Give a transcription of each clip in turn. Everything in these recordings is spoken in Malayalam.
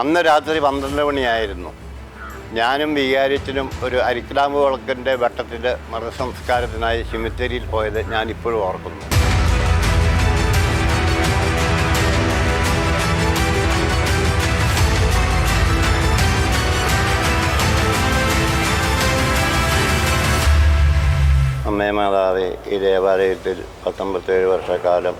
അന്ന് രാത്രി പന്ത്രണ്ട് മണിയായിരുന്നു. ഞാനും വികാരിച്ചനും ഒരു അരിക്കിടാമ്പ് വിളക്കിന്റെ വട്ടത്തിൽ മൃതസംസ്കാരത്തിനായി ചിമിത്തേരിയിൽ പോയത് ഞാനിപ്പോഴും ഓർക്കുന്നു. അമ്മേ മാതാവേ ഈ ദേവാലയത്തിൽ പത്തൊമ്പത്തേഴ് വർഷക്കാലം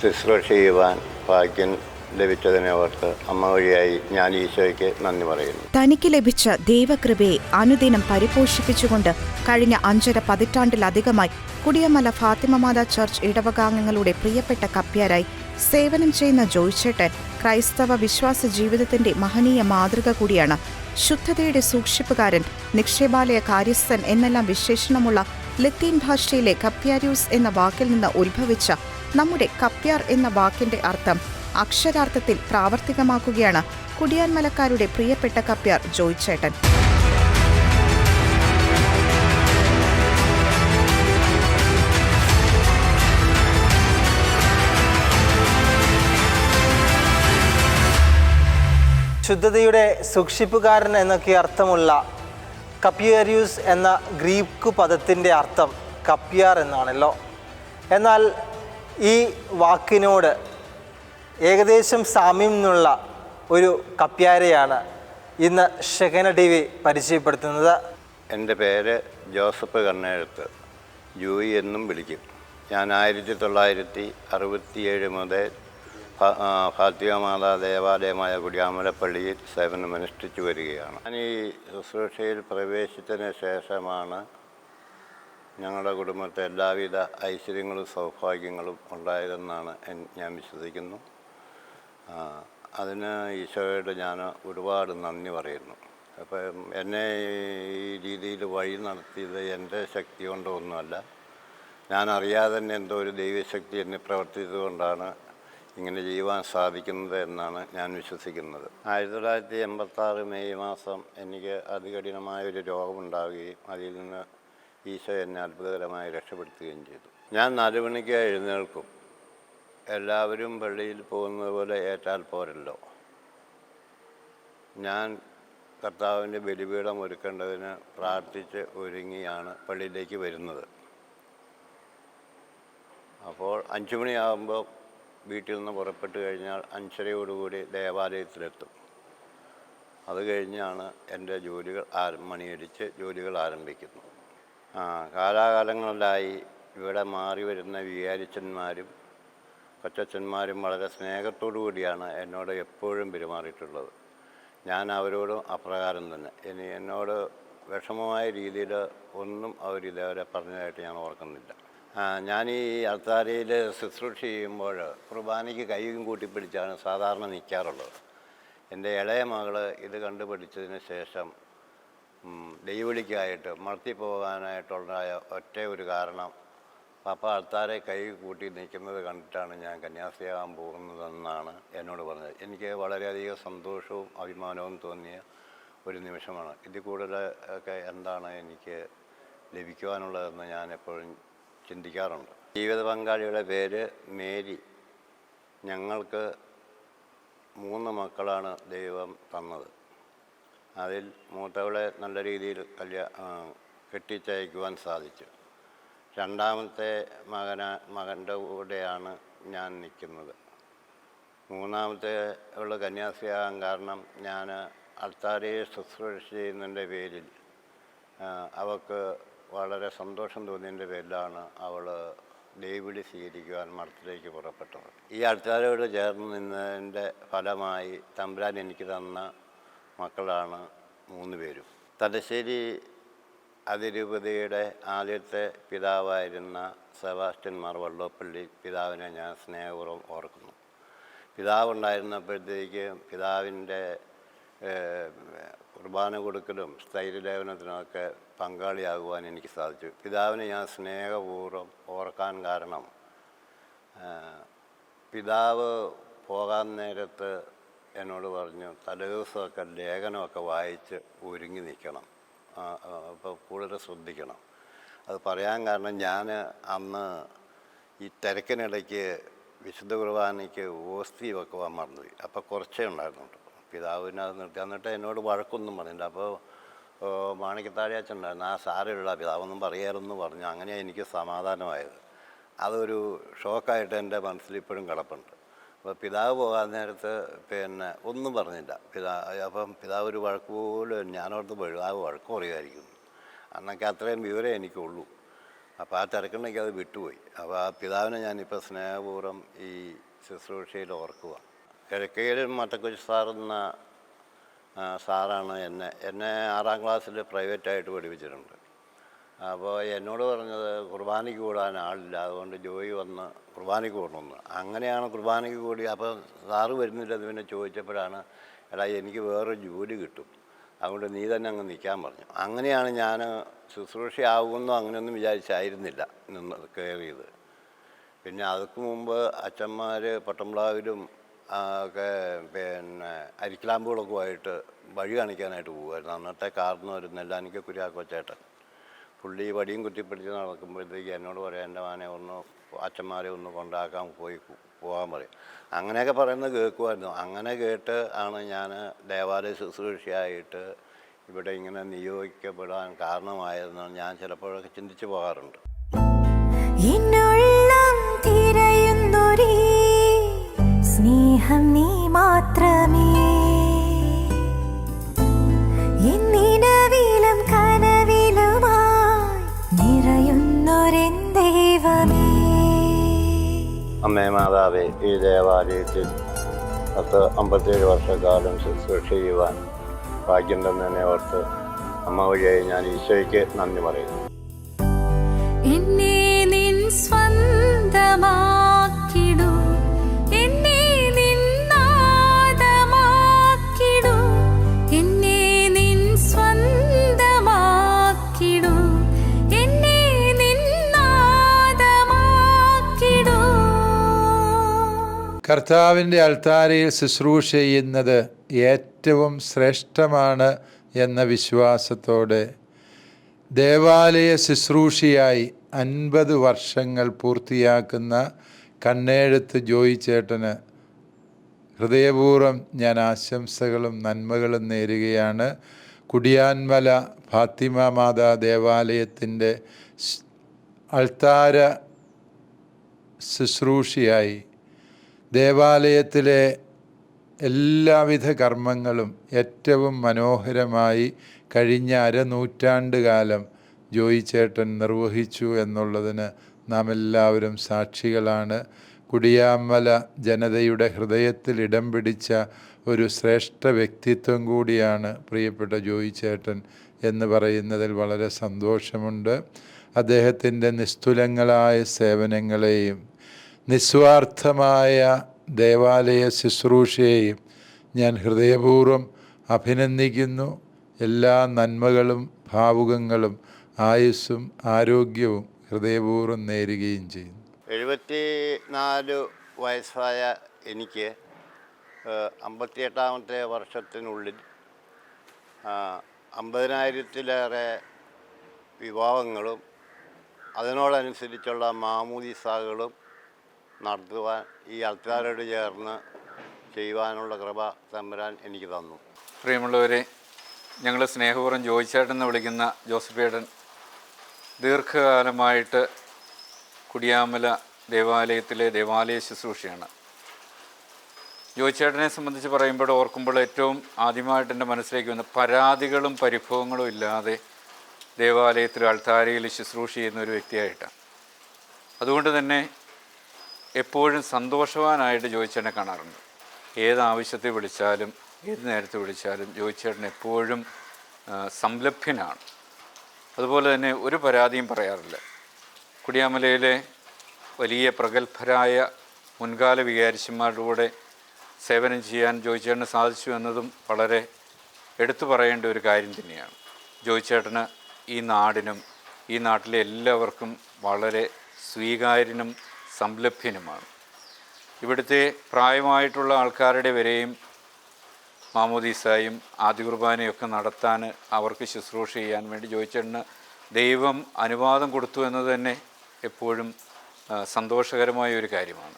ശുശ്രൂഷ ചെയ്യുവാൻ ഭാഗ്യം ലഭിച്ചതിനെ ഓർത്ത് അമ്മ വഴിയായി ഞാൻ ഈശോയ്ക്ക് നന്ദി പറയുന്നു. തനിക്ക് ലഭിച്ച ദൈവകൃപയെ അനുദിനം പരിപോഷിപ്പിച്ചുകൊണ്ട് കഴിഞ്ഞ അഞ്ചര പതിറ്റാണ്ടിലധികമായി കുടിയമല ഫാത്തിമമാത ചർച്ച് ഇടവകാംഗങ്ങളുടെ പ്രിയപ്പെട്ട കപ്പ്യാരായി സേവനം ചെയ്യുന്ന ജോയിച്ചേട്ടൻ ക്രൈസ്തവ വിശ്വാസ ജീവിതത്തിന്റെ മഹനീയ മാതൃക കൂടിയാണ്. ശുദ്ധതയുടെ സൂക്ഷിപ്പുകാരൻ നിക്ഷേപാലയ കാര്യസ്ഥൻ എന്നെല്ലാം വിശേഷണമുള്ള ലത്തീൻ ഭാഷയിലെ കപ്പ്യാര്യൂസ് എന്ന വാക്കിൽ നിന്ന് ഉത്ഭവിച്ച നമ്മുടെ കപ്പ്യാർ എന്ന വാക്കിന്റെ അർത്ഥം അക്ഷരാർത്ഥത്തിൽ പ്രാവർത്തികമാക്കുകയാണ് കുടിയാൻമലക്കാരുടെ പ്രിയപ്പെട്ട കപ്പ്യാർ ജോയിച്ചേട്ടൻ ശുദ്ധതയുടെ സൂക്ഷിപ്പുകാരൻ എന്നൊക്കെ അർത്ഥമുള്ള കപ്പിയറിയൂസ് എന്ന ഗ്രീക്ക് പദത്തിന്റെ അർത്ഥം കപ്യാർ എന്നാണല്ലോ. എന്നാൽ ഈ വാക്കിനോട് ഏകദേശം സാമ്യം എന്നുള്ള ഒരു കപ്യാരെയാണ് ഇന്ന് ഷെഗന ടി വി പരിചയപ്പെടുത്തുന്നത്. എന്റെ പേര് ജോസഫ് കണ്ണേഴത്ത്. ജൂയി എന്നും വിളിക്കും. ഞാൻ ആയിരത്തി തൊള്ളായിരത്തി അറുപത്തിയേഴ് മുതൽ ഫാത്തിമ മാതാ ദേവാലയമായ കുടിയാമലപ്പള്ളിയിൽ സേവനമനുഷ്ഠിച്ചു വരികയാണ്. ഞാൻ ഈ ശുശ്രൂഷയിൽ പ്രവേശിച്ചതിന് ശേഷമാണ് ഞങ്ങളുടെ കുടുംബത്തെ എല്ലാവിധ ഐശ്വര്യങ്ങളും സൗഭാഗ്യങ്ങളും ഉണ്ടായതെന്നാണ് ഞാൻ വിശ്വസിക്കുന്നു. അതിന് ഈശോയോട് ഞാൻ ഒരുപാട് നന്ദി പറയുന്നു. അപ്പം എന്നെ ഈ രീതിയിൽ വഴി നടത്തിയത് എന്റെ ശക്തി കൊണ്ടോ ഒന്നുമല്ല ഞാൻ അറിയാതെ തന്നെ എന്തോ ഒരു ദൈവശക്തി എന്നെ പ്രവർത്തിച്ചതുകൊണ്ടാണ് ഇങ്ങനെ ചെയ്യുവാൻ സാധിക്കുന്നത് എന്നാണ് ഞാൻ വിശ്വസിക്കുന്നത്. ആയിരത്തി തൊള്ളായിരത്തി എൺപത്താറ് മെയ് മാസം എനിക്ക് അതികഠിനമായൊരു രോഗമുണ്ടാവുകയും അതിൽ നിന്ന് ഈശോ എന്നെ അത്ഭുതകരമായി രക്ഷപ്പെടുത്തുകയും ചെയ്തു. ഞാൻ നാലുമണിക്ക് എഴുന്നേൽക്കും. എല്ലാവരും പള്ളിയിൽ പോകുന്നത് പോലെ ഏറ്റാൽ പോരല്ലോ. ഞാൻ കർത്താവിന്റെ ബലിപീഠം ഒരുക്കേണ്ടതിന് പ്രാർത്ഥിച്ച് ഒരുങ്ങിയാണ് പള്ളിയിലേക്ക് വരുന്നത്. അപ്പോൾ അഞ്ചു മണിയാകുമ്പോൾ വീട്ടിൽ നിന്ന് പുറപ്പെട്ട് കഴിഞ്ഞാൽ അഞ്ചരയോടുകൂടി ദേവാലയത്തിലെത്തും. അത് കഴിഞ്ഞാണ് എന്റെ ജോലികൾ മണിയടിച്ച് ജോലികൾ ആരംഭിക്കുന്നു ആ കാലാകാലങ്ങളിലായി ഇവിടെ മാറി വരുന്ന വികാരിച്ചന്മാരും കൊച്ചച്ചന്മാരും വളരെ സ്നേഹത്തോടു കൂടിയാണ് എന്നോട് എപ്പോഴും പെരുമാറിയിട്ടുള്ളത്. ഞാൻ അവരോട് അപ്രകാരം തന്നെ. ഇനി എന്നോട് വിഷമമായ രീതിയിൽ ഒന്നും അവരിതേവരെ പറഞ്ഞതായിട്ട് ഞാൻ ഓർക്കുന്നില്ല. ഞാൻ ഈ അൾത്താരയിൽ ശുശ്രൂഷ ചെയ്യുമ്പോൾ കുർബാനയ്ക്ക് കൈയും കൂട്ടിപ്പിടിച്ചാണ് സാധാരണ നിൽക്കാറുള്ളത്. എന്റെ ഇളയ മകൾ ഇത് കണ്ടുപിടിച്ചതിന് ശേഷം ദൈവളിക്കായിട്ട് മർത്തി പോകാനായിട്ടുണ്ടായ ഒറ്റ ഒരു കാരണം പപ്പ ആൾത്താരെ കൈ കൂട്ടി നിൽക്കുന്നത് കണ്ടിട്ടാണ് ഞാൻ കന്യാസ്ത്രീയാകാൻ പോകുന്നതെന്നാണ് എന്നോട് പറഞ്ഞത്. എനിക്ക് വളരെയധികം സന്തോഷവും അഭിമാനവും തോന്നിയ ഒരു നിമിഷമാണ്. ഇതിൽ കൂടുതൽ ഒക്കെ എന്താണ് എനിക്ക് ലഭിക്കുവാനുള്ളതെന്ന് ഞാൻ എപ്പോഴും ചിന്തിക്കാറുണ്ട്. ജീവിത പങ്കാളിയുടെ പേര് മേരി. ഞങ്ങൾക്ക് മൂന്ന് മക്കളാണ് ദൈവം തന്നത്. അതിൽ മൂത്തവളെ നല്ല രീതിയിൽ കല്യാ കെട്ടിച്ചയക്കുവാൻ സാധിച്ചു. രണ്ടാമത്തെ മകന മകന്റെ കൂടെയാണ് ഞാൻ നിൽക്കുന്നത്. മൂന്നാമത്തെ ഉള്ള കന്യാസിയാകാൻ കാരണം ഞാൻ അൾത്താരയെ ശുശ്രൂഷ ചെയ്യുന്നതിന്റെ പേരിൽ അവൾക്ക് വളരെ സന്തോഷം തോന്നിയതിന്റെ പേരിലാണ് അവൾ ദൈവിളി സ്വീകരിക്കുവാൻ മഠത്തിലേക്ക് പുറപ്പെട്ടത്. ഈ അൾത്താരയോട് ചേർന്ന് നിന്നതിന്റെ ഫലമായി തമ്പുരാൻ എനിക്ക് തന്ന മക്കളാണ് മൂന്ന് പേരും. തലശ്ശേരി അതിരൂപതയുടെ ആദ്യത്തെ പിതാവായിരുന്ന സെബാസ്റ്റ്യൻ മാർ വള്ളോപ്പള്ളി പിതാവിനെ ഞാൻ സ്നേഹപൂർവം ഓർക്കുന്നു. പിതാവുണ്ടായിരുന്നപ്പോഴത്തേക്ക് പിതാവിന്റെ കുർബാന കൊടുക്കലും സ്ഥൈര്യലേപനത്തിനൊക്കെ പങ്കാളിയാകുവാൻ എനിക്ക് സാധിച്ചു. പിതാവിനെ ഞാൻ സ്നേഹപൂർവം ഓർക്കാൻ കാരണം പിതാവ് പോകാൻ നേരത്ത് എന്നോട് പറഞ്ഞു തലേദിവസമൊക്കെ ലേഖനമൊക്കെ വായിച്ച് ഒരുങ്ങി നിൽക്കണം. അപ്പോൾ കൂടുതൽ ശ്രദ്ധിക്കണം. അത് പറയാൻ കാരണം ഞാൻ അന്ന് ഈ തിരക്കിനിടയ്ക്ക് വിശുദ്ധ കുർബാനയ്ക്ക് ഓസ്തി വെക്കുവാൻ മറന്നുപോയി. അപ്പോൾ കുറച്ചേ ഉണ്ടായിരുന്നുള്ളൂ. പിതാവിനെ നിർത്തി. എന്നിട്ട് എന്നോട് വഴക്കൊന്നും പറഞ്ഞില്ല. അപ്പോൾ മാണിക്കത്താഴി അച്ഛൻ ഉണ്ടായിരുന്നു ആ സാരമുള്ള പിതാവൊന്നും പറയാറെന്ന് പറഞ്ഞു. അങ്ങനെ എനിക്ക് സമാധാനമായത്. അതൊരു ഷോക്കായിട്ട് എന്റെ മനസ്സിൽ ഇപ്പോഴും കിടപ്പുണ്ട്. അപ്പോൾ പിതാവ് പോകാൻ നേരത്ത് പിന്നെ ഒന്നും പറഞ്ഞില്ല. പിതാ അപ്പം പിതാവ് ഒരു വഴക്ക് പോലും പിതാവ് വഴക്ക് പറയുമായിരിക്കും അന്നൊക്കെ അത്രയും വിവരം എനിക്കുള്ളൂ. അപ്പോൾ ആ തിരക്കണ്ടെങ്കിൽ അത് വിട്ടുപോയി. അപ്പോൾ ആ പിതാവിനെ ഞാനിപ്പോൾ സ്നേഹപൂർവം ഈ ശുശ്രൂഷയിൽ ഓർക്കുക. കിഴക്കേലും മട്ടക്കൊച്ചി സാറെന്ന സാറാണ് എന്നെ എന്നെ ആറാം ക്ലാസ്സിൽ പ്രൈവറ്റായിട്ട് പഠിപ്പിച്ചിട്ടുണ്ട്. അപ്പോൾ എന്നോട് പറഞ്ഞത് കുർബാനയ്ക്ക് കൂടാൻ ആളില്ല. അതുകൊണ്ട് ജോയി വന്ന് കുർബാനയ്ക്ക് കൂടണമെന്ന് അങ്ങനെയാണ് കുർബാനയ്ക്ക് കൂടി അപ്പോൾ സാറ് വരുന്നില്ല എന്ന് പിന്നെ ചോദിച്ചപ്പോഴാണ് എടാ എനിക്ക് വേറെ ജോലി കിട്ടും. അതുകൊണ്ട് നീ തന്നെ അങ്ങ് നിൽക്കാൻ പറഞ്ഞു. അങ്ങനെയാണ് ഞാൻ ശുശ്രൂഷയാകുമെന്നോ അങ്ങനെയൊന്നും വിചാരിച്ചായിരുന്നില്ല നിന്ന് കയറിയത്. പിന്നെ അതിക്ക് മുമ്പ് അച്ഛന്മാർ പട്ടംപ്ലാവിലും ഒക്കെ പിന്നെ അരിക്കലാമ്പുകളൊക്കെ ആയിട്ട് വഴി കാണിക്കാനായിട്ട് പോകുമായിരുന്നു അന്നത്തെ കാർന്ന് ഒരു നെല്ലാനിക്ക് കുര്യാക്കോച്ചേട്ടൻ. പുള്ളി വടിയും കുത്തിപ്പിടിച്ച് നടക്കുമ്പോഴത്തേക്ക് എന്നോട് പറയാം എന്റെ മാനെ ഒന്ന് അച്ഛന്മാരെ ഒന്ന് കൊണ്ടാക്കാൻ പോയി പോകാൻ പറയും. അങ്ങനെയൊക്കെ പറയുന്നത് കേൾക്കുമായിരുന്നു. അങ്ങനെ കേട്ട് ആണ് ഞാൻ ദേവാലയ ശുശ്രൂഷയായിട്ട് ഇവിടെ ഇങ്ങനെ നിയോഗിക്കപ്പെടാൻ കാരണമായതെന്ന് ഞാൻ ചിലപ്പോഴൊക്കെ ചിന്തിച്ചു പോകാറുണ്ട്. സ്നേഹം നീ മാത്രമേ അമ്മേ മാതാവേ ഈ ദേവാലയത്തിൽ പത്ത് അമ്പത്തേഴ് വർഷക്കാലം ശുശ്രൂഷ ചെയ്യുവാൻ ഭാഗ്യം തന്നെ ഓർത്ത് അമ്മ വഴിയായി ഞാൻ ഈശോയ്ക്ക് നന്ദി പറയുന്നു. സ്വന്തമാക്കിടൂ കർത്താവിന്റെ അൾത്താരയിൽ ശുശ്രൂഷ ചെയ്യുന്നത് ഏറ്റവും ശ്രേഷ്ഠമാണ് എന്ന വിശ്വാസത്തോടെ ദേവാലയ ശുശ്രൂഷയായി അൻപത് വർഷങ്ങൾ പൂർത്തിയാക്കുന്ന കണ്ണേഴുത്ത് ജോയി ചേട്ടന് ഹൃദയപൂർവം ഞാൻ ആശംസകളും നന്മകളും നേരുകയാണ്. കുടിയാൻമല ഫാത്തിമ മാതാ ദേവാലയത്തിന്റെ അൾത്താര ശുശ്രൂഷയായി ദേവാലയത്തിലെ എല്ലാവിധ കർമ്മങ്ങളും ഏറ്റവും മനോഹരമായി കഴിഞ്ഞ അരനൂറ്റാണ്ട് കാലം ജോയി ചേട്ടൻ നിർവഹിച്ചു എന്നുള്ളതിന് നാം എല്ലാവരും സാക്ഷികളാണ്. കുടിയാമല ജനതയുടെ ഹൃദയത്തിൽ ഇടം പിടിച്ച ഒരു ശ്രേഷ്ഠ വ്യക്തിത്വം കൂടിയാണ് പ്രിയപ്പെട്ട ജോയി ചേട്ടൻ എന്ന് പറയുന്നതിൽ വളരെ സന്തോഷമുണ്ട്. അദ്ദേഹത്തിന്റെ നിസ്തുലങ്ങളായ സേവനങ്ങളെയും നിസ്വാർത്ഥമായ ദേവാലയ ശുശ്രൂഷയെയും ഞാൻ ഹൃദയപൂർവം അഭിനന്ദിക്കുന്നു. എല്ലാ നന്മകളും ഭാവുകങ്ങളും ആയുസ്സും ആരോഗ്യവും ഹൃദയപൂർവം നേരുകയും ചെയ്യുന്നു. എഴുപത്തി നാല് വയസ്സായ എനിക്ക് അമ്പത്തിയെട്ടാമത്തെ വർഷത്തിനുള്ളിൽ അമ്പതിനായിരത്തിലേറെ വിവാഹങ്ങളും അതിനോടനുസരിച്ചുള്ള മാമൂദിസാകളും നടത്തുവാൻ ഈ അൾത്താരോട് ചേർന്ന് ചെയ്യുവാനുള്ള കൃപ തമ്പുരാൻ എനിക്ക് തന്നു. പ്രിയമുള്ളവരെ ഞങ്ങൾ സ്നേഹപൂർവം ജോയിച്ചേട്ടെന്ന് വിളിക്കുന്ന ജോസഫേടൻ ദീർഘകാലമായിട്ട് കുടിയാമല ദേവാലയത്തിലെ ദേവാലയ ശുശ്രൂഷയാണ്. ജോയിച്ചേട്ടനെ സംബന്ധിച്ച് പറയുമ്പോൾ ഓർക്കുമ്പോൾ ഏറ്റവും ആദ്യമായിട്ട് എന്റെ മനസ്സിലേക്ക് വന്ന പരാതികളും പരിഭവങ്ങളും ഇല്ലാതെ ദേവാലയത്തിൽ അൾത്താരയിൽ ശുശ്രൂഷ ചെയ്യുന്ന ഒരു വ്യക്തിയായിട്ടാണ്. അതുകൊണ്ട് തന്നെ എപ്പോഴും സന്തോഷവാനായിട്ട് ജോയിച്ചേട്ടനെ കാണാറുണ്ട്. ഏത് ആവശ്യത്തെ വിളിച്ചാലും ഏത് നേരത്തെ വിളിച്ചാലും ജോയിച്ചേട്ടൻ എപ്പോഴും സംലഭ്യനാണ്. അതുപോലെ തന്നെ ഒരു പരാതിയും പറയാറില്ല. കുടിയാമലയിലെ വലിയ പ്രഗത്ഭരായ മുൻകാല വികാരിച്ചന്മാരുടെ കൂടെ സേവനം ചെയ്യാൻ ജോയിച്ചേട്ടന് സാധിച്ചു എന്നതും വളരെ എടുത്തു പറയേണ്ട ഒരു കാര്യം തന്നെയാണ്. ജോയിച്ചേട്ടന് ഈ നാടിനും ഈ നാട്ടിലെ എല്ലാവർക്കും വളരെ സ്വീകാര്യനും സംലഭ്യനുമാണ്. ഇവിടുത്തെ പ്രായമായിട്ടുള്ള ആൾക്കാരുടെ വരെയും മാമോദീസായും ആദ്യ കുർബാനയൊക്കെ നടത്താൻ അവർക്ക് ശുശ്രൂഷ ചെയ്യാൻ വേണ്ടി ജോയിച്ചേട്ടന് ദൈവം അനുവാദം കൊടുത്തു എന്നത് തന്നെ എപ്പോഴും സന്തോഷകരമായ ഒരു കാര്യമാണ്.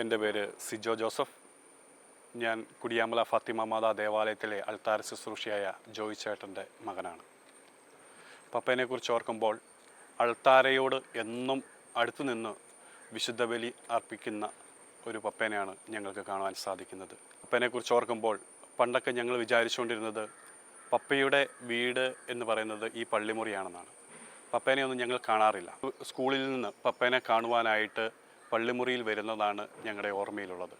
എന്റെ പേര് സിജോ ജോസഫ്. ഞാൻ കുടിയാമല ഫാത്തിമ മാതാ ദേവാലയത്തിലെ അൾത്താര ശുശ്രൂഷയായ ജോയി ചേട്ടന്റെ മകനാണ്. പപ്പേനെക്കുറിച്ച് ഓർക്കുമ്പോൾ അൾത്താരയോട് എന്നും അടുത്തു നിന്ന് വിശുദ്ധ ബലി അർപ്പിക്കുന്ന ഒരു പപ്പേനെയാണ് ഞങ്ങൾക്ക് കാണുവാൻ സാധിക്കുന്നത്. പപ്പേനെക്കുറിച്ച് ഓർക്കുമ്പോൾ പണ്ടൊക്കെ ഞങ്ങൾ വിചാരിച്ചുകൊണ്ടിരുന്നത് പപ്പയുടെ വീട് എന്ന് പറയുന്നത് ഈ പള്ളിമുറിയാണെന്നാണ്. പപ്പേനെ ഒന്നും ഞങ്ങൾ കാണാറില്ല. സ്കൂളിൽ നിന്ന് പപ്പേനെ കാണുവാനായിട്ട് പള്ളിമുറിയിൽ വരുന്നതാണ് ഞങ്ങളുടെ ഓർമ്മയിലുള്ളത്.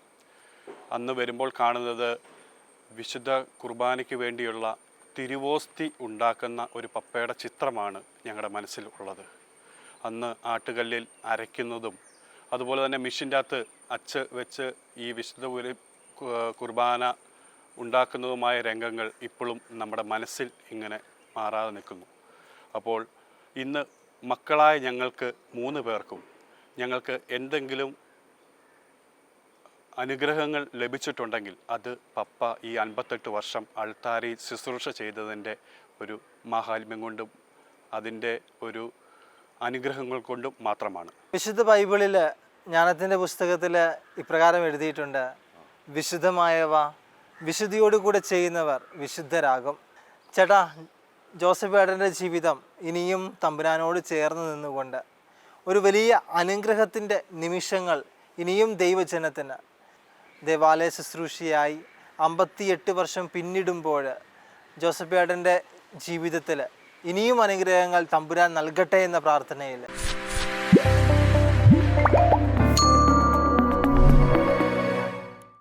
അന്ന് വരുമ്പോൾ കാണുന്നത് വിശുദ്ധ കുർബാനയ്ക്ക് വേണ്ടിയുള്ള തിരുവോസ്തി ഉണ്ടാക്കുന്ന ഒരു പപ്പയുടെ ചിത്രമാണ് ഞങ്ങളുടെ മനസ്സിൽ ഉള്ളത്. അന്ന് ആട്ടുകല്ലിൽ അരയ്ക്കുന്നതും അതുപോലെ തന്നെ മിഷിന്റെ അകത്ത് അച്ച് വെച്ച് ഈ വിശുദ്ധ ഒരു കുർബാന ഉണ്ടാക്കുന്നതുമായ രംഗങ്ങൾ ഇപ്പോഴും നമ്മുടെ മനസ്സിൽ ഇങ്ങനെ മാറാതെ നിൽക്കുന്നു. അപ്പോൾ ഇന്ന് മക്കളായ ഞങ്ങൾക്ക് മൂന്ന് പേർക്കും ഞങ്ങൾക്ക് എന്തെങ്കിലും അനുഗ്രഹങ്ങൾ ലഭിച്ചിട്ടുണ്ടെങ്കിൽ അത് പപ്പ ഈ അൻപത്തെട്ട് വർഷം അൾത്താരി ശുശ്രൂഷ ചെയ്തതിന്റെ ഒരു മാഹാത്മ്യം കൊണ്ടും അതിന്റെ ഒരു അനുഗ്രഹങ്ങൾ കൊണ്ടും മാത്രമാണ്. വിശുദ്ധ ബൈബിളിൽ ജ്ഞാനത്തിന്റെ പുസ്തകത്തിൽ ഇപ്രകാരം എഴുതിയിട്ടുണ്ട്. വിശുദ്ധമായവ വിശുദ്ധിയോടുകൂടെ ചെയ്യുന്നവർ വിശുദ്ധരാകും. ചേട്ടാ ജോസഫ് ഏടന്റെ ജീവിതം ഇനിയും തമ്പുരാനോട് ചേർന്ന് നിന്നുകൊണ്ട് ഒരു വലിയ അനുഗ്രഹത്തിന്റെ നിമിഷങ്ങൾ ഇനിയും ദൈവജനത്തിന്. ദേവാലയ ശുശ്രൂഷയായി അമ്പത്തിയെട്ട് വർഷം പിന്നിടുമ്പോൾ ജോസഫ് ഏടന്റെ ജീവിതത്തിൽ ഇനിയും അനുഗ്രഹങ്ങൾ തമ്പുരാൻ നൽകട്ടെ എന്ന പ്രാർത്ഥനയിൽ